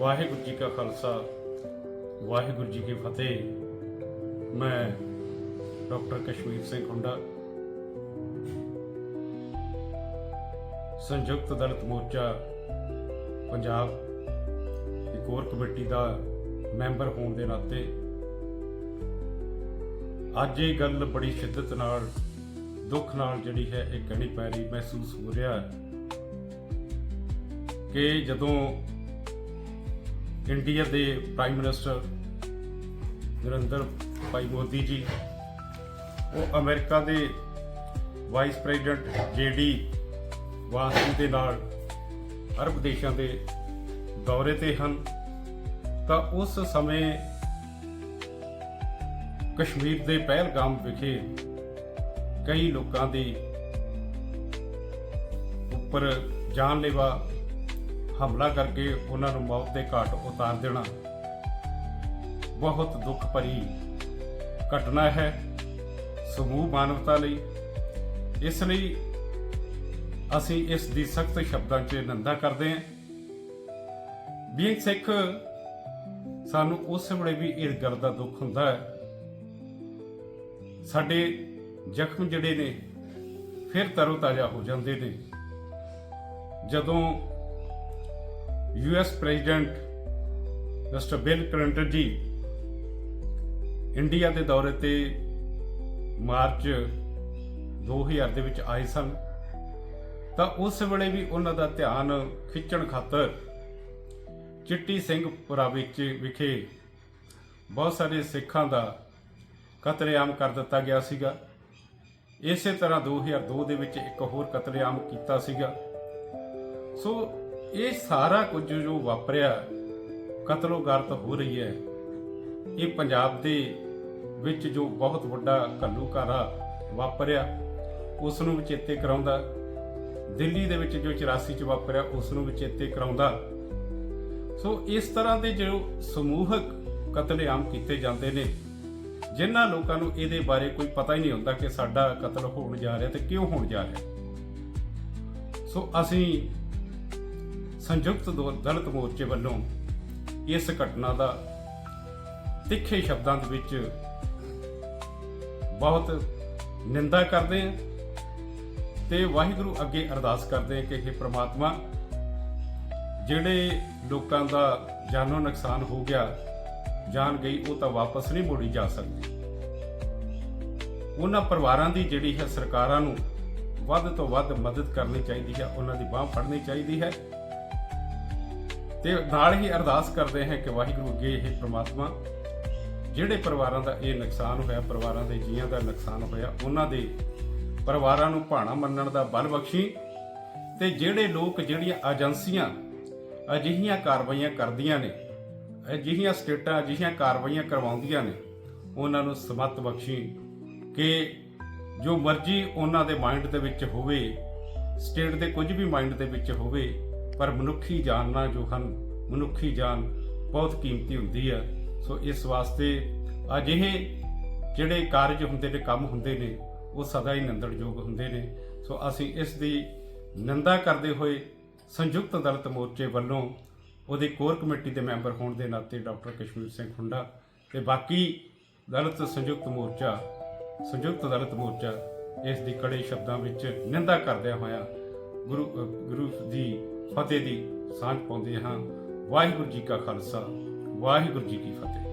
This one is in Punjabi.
ਵਾਹਿਗੁਰੂ ਜੀ ਕਾ ਖਾਲਸਾ, ਵਾਹਿਗੁਰੂ ਜੀ ਕੀ ਫਤਿਹ। ਮੈਂ ਡਾਕਟਰ ਕਸ਼ਮੀਰ ਸਿੰਘ ਹੁੰਡਾ ਸੰਯੁਕਤ ਦਲਿਤ ਮੋਰਚਾ, ਪੰਜਾਬ ਦੀ ਕੋਰ ਕਮੇਟੀ ਦਾ ਮੈਂਬਰ ਹੋਣ ਦੇ ਨਾਤੇ ਅੱਜ ਇਹ ਗੱਲ ਬੜੀ ਸ਼ਿੱਦਤ ਨਾਲ, ਦੁੱਖ ਨਾਲ ਜਿਹੜੀ ਹੈ ਇਹ ਕਹਿਣੀ ਪੈ ਰਹੀ, ਮਹਿਸੂਸ ਹੋ ਰਿਹਾ ਕਿ ਜਦੋਂ ਇੰਡੀਆ ਦੇ ਪ੍ਰਾਈਮ ਮਿਨਿਸਟਰ ਨਰਿੰਦਰ ਭਾਈ ਮੋਦੀ ਜੀ, ਉਹ ਅਮਰੀਕਾ ਦੇ ਵਾਈਸ ਪ੍ਰੈਜ਼ੀਡੈਂਟ ਜੇਡੀ ਵਾਂਸੀ ਦੇ ਨਾਲ ਅਰਬ ਦੇਸ਼ਾਂ ਦੇ ਦੌਰੇ ਤੇ ਹਨ। ਤਾਂ ਉਸ ਸਮੇਂ ਕਸ਼ਮੀਰ ਦੇ ਪਹਿਲਗਾਮ ਵਿਖੇ ਕਈ ਲੋਕਾਂ ਦੀ ਉੱਪਰ ਜਾਨਲੇਵਾ ਹਮਲਾ ਕਰਕੇ ਉਹਨਾਂ ਨੂੰ ਮੌਤ ਦੇ ਘਾਟ ਉਤਾਰ ਦੇਣਾ। ਬਹੁਤ ਦੁੱਖ ਭਰੀ ਘਟਨਾ ਹੈ ਸਮੂਹ ਮਾਨਵਤਾ ਲਈ। ਇਸ ਲਈ ਅਸੀਂ ਇਸ ਦੀ ਸਖਤ ਸ਼ਬਦਾਂ 'ਚ ਨਿੰਦਾ ਕਰਦੇ ਹਾਂ। ਬੀਇੰਗ ਸਿੱਖ, ਸਾਨੂੰ ਉਸ ਵੇਲੇ ਵੀ ਇਸ ਗੱਲ ਦਾ ਦੁੱਖ ਹੁੰਦਾ ਹੈ। ਸਾਡੇ ਜ਼ਖਮ ਜਿਹੜੇ ਨੇ, ਫਿਰ ਤਰੋ ਤਾਜ਼ਾ ਹੋ ਜਾਂਦੇ ਨੇ। ਜਦੋਂ US president mister Bill Clinton ji India ਦੇ ਦੌਰੇ ਤੇ ਮਾਰਚ 2000 ਦੇ ਵਿੱਚ ਆਏ ਸਨ। ਤਾਂ ਉਸ ਵੇਲੇ ਵੀ ਉਹਨਾਂ ਦਾ ਧਿਆਨ ਖਿੱਚਣ ਖਾਤਰ ਚਿੱਟੀ ਸਿੰਘ ਪੁਰਾ ਵਿੱਚ ਵਿਖੇ ਬਹੁਤ ਸਾਰੇ ਸਿੱਖਾਂ ਦਾ ਕਤਲੇਆਮ ਕਰ ਦਿੱਤਾ ਗਿਆ ਸੀਗਾ। ਇਸੇ ਤਰ੍ਹਾਂ 2002 ਦੇ ਵਿੱਚ ਇੱਕ ਹੋਰ ਕਤਲੇਆਮ ਕੀਤਾ ਸੀਗਾ। ਸੋ ਇਹ ਸਾਰਾ ਕੁਝ ਜੋ ਵਾਪਰਿਆ ਕਤਲੋਗਾਰਤ ਹੋ ਰਹੀ ਹੈ। ਇਹ ਪੰਜਾਬ ਦੇ ਵਿੱਚ ਜੋ ਬਹੁਤ ਵੱਡਾ ਘੱਲੂਕਾਰਾ ਵਾਪਰਿਆ ਉਸ ਨੂੰ ਵੀ ਚੇਤੇ ਕਰਾਉਂਦਾ, ਦਿੱਲੀ ਦੇ ਵਿੱਚ ਜੋ 84 ਚ ਵਾਪਰਿਆ ਉਸ ਨੂੰ ਵੀ ਚੇਤੇ ਕਰਾਉਂਦਾ। ਸੋ ਇਸ ਤਰ੍ਹਾਂ ਦੇ ਜੋ ਸਮੂਹਕ ਕਤਲੇਆਮ ਕੀਤੇ ਜਾਂਦੇ ਨੇ, ਜਿਨ੍ਹਾਂ ਲੋਕਾਂ ਨੂੰ ਇਹਦੇ ਬਾਰੇ ਕੋਈ ਪਤਾ ਹੀ ਨਹੀਂ ਹੁੰਦਾ ਕਿ ਸਾਡਾ ਕਤਲ ਹੋਣ ਜਾ ਰਿਹਾ ਤੇ ਕਿਉਂ ਹੋਣ ਜਾ ਰਿਹਾ। ਸੋ ਅਸੀਂ ਸੰਯੁਕਤ ਦੋ- ਦਲਿਤ ਮੋਰਚੇ ਵੱਲੋਂ ਇਸ ਘਟਨਾ ਦਾ ਤਿੱਖੇ ਸ਼ਬਦਾਂ ਦੇ ਵਿੱਚ ਬਹੁਤ ਨਿੰਦਾ ਕਰਦੇ ਹਾਂ ਤੇ ਵਾਹਿਗੁਰੂ ਅੱਗੇ ਅਰਦਾਸ ਕਰਦੇ ਹਾਂ ਕਿ हे ਪ੍ਰਮਾਤਮਾ ਜਿਹੜੇ ਲੋਕਾਂ ਦਾ ਜਾਨੋ ਨੁਕਸਾਨ ਹੋ ਗਿਆ, ਜਾਨ ਗਈ, ਉਹ ਤਾਂ ਵਾਪਸ ਨਹੀਂ ਮੋੜੀ ਜਾ ਸਕਦੀ। ਉਹਨਾਂ ਪਰਿਵਾਰਾਂ ਦੀ ਜਿਹੜੀ ਹੈ ਸਰਕਾਰਾਂ ਨੂੰ ਵੱਧ ਤੋਂ ਵੱਧ ਮਦਦ ਕਰਨੀ ਚਾਹੀਦੀ ਹੈ, ਉਹਨਾਂ ਦੀ ਬਾਹ ਫੜਨੀ ਚਾਹੀਦੀ ਹੈ। ਤੇ ਨਾਲ ਹੀ ਅਰਦਾਸ ਕਰਦੇ ਹਾਂ ਕਿ ਵਾਹਿਗੁਰੂ ਅੱਗੇ ਇਹ ਪ੍ਰਮਾਤਮਾ, ਜਿਹੜੇ ਪਰਿਵਾਰਾਂ ਦਾ ਇਹ ਨੁਕਸਾਨ ਹੋਇਆ, ਪਰਿਵਾਰਾਂ ਦੇ ਜੀਆਂ ਦਾ ਨੁਕਸਾਨ ਹੋਇਆ, ਉਹਨਾਂ ਦੇ ਪਰਿਵਾਰਾਂ ਨੂੰ ਭਾਣਾ ਮੰਨਣ ਦਾ ਬਲ ਬਖਸ਼ੀ ਤੇ ਜਿਹੜੇ ਲੋਕ ਜਿਹੜੀਆਂ ਏਜੰਸੀਆਂ ਅਜਿਹੀਆਂ ਕਾਰਵਾਈਆਂ ਕਰਦੀਆਂ ਨੇ, ਅਜਿਹੀਆਂ ਸਟੇਟਾਂ, ਅਜਿਹੀਆਂ ਕਾਰਵਾਈਆਂ ਕਰਵਾਉਂਦੀਆਂ ਨੇ, ਉਹਨਾਂ ਨੂੰ ਸਮਤ ਬਖਸ਼ੀ ਕਿ ਜੋ ਮਰਜ਼ੀ ਉਹਨਾਂ ਦੇ ਮਾਈਂਡ ਦੇ ਵਿੱਚ ਹੋਵੇ, ਸਟੇਟ ਦੇ ਕੁਝ ਵੀ ਮਾਈਂਡ ਦੇ ਵਿੱਚ ਹੋਵੇ ਪਰ ਮਨੁੱਖੀ ਜਾਨਾਂ ਜੋ ਹਨ, ਮਨੁੱਖੀ ਜਾਨ ਬਹੁਤ ਕੀਮਤੀ ਹੁੰਦੀ ਹੈ। ਸੋ ਇਸ ਵਾਸਤੇ ਅਜਿਹੇ ਜਿਹੜੇ ਕਾਰਜ ਹੁੰਦੇ ਨੇ, ਕੰਮ ਹੁੰਦੇ ਨੇ, ਉਹ ਸਦਾ ਹੀ ਨਿੰਦਣਯੋਗ ਹੁੰਦੇ ਨੇ। ਸੋ ਅਸੀਂ ਇਸ ਦੀ ਨਿੰਦਾ ਕਰਦੇ ਹੋਏ ਸੰਯੁਕਤ ਦਲਿਤ ਮੋਰਚੇ ਵੱਲੋਂ ਉਹਦੀ ਕੋਰ ਕਮੇਟੀ ਦੇ ਮੈਂਬਰ ਹੋਣ ਦੇ ਨਾਤੇ ਡਾਕਟਰ ਕਸ਼ਮੀਰ ਸਿੰਘ ਖੁੰਡਾ ਤੇ ਬਾਕੀ ਦਲਿਤ ਸੰਯੁਕਤ ਮੋਰਚਾ, ਸੰਯੁਕਤ ਦਲਿਤ ਮੋਰਚਾ ਇਸ ਦੀ ਕੜੇ ਸ਼ਬਦਾਂ ਵਿੱਚ ਨਿੰਦਾ ਕਰਦਿਆਂ ਹੋਇਆ ਗੁਰੂ ਗੁਰੂ ਦੀ ਫਤਿਹ ਦੀ ਸਾਂਝ ਪਾਉਂਦੇ ਹਾਂ। ਵਾਹਿਗੁਰੂ ਜੀ ਕਾ ਖਾਲਸਾ ਵਾਹਿਗੁਰੂ ਜੀ ਕੀ ਫਤਿਹ।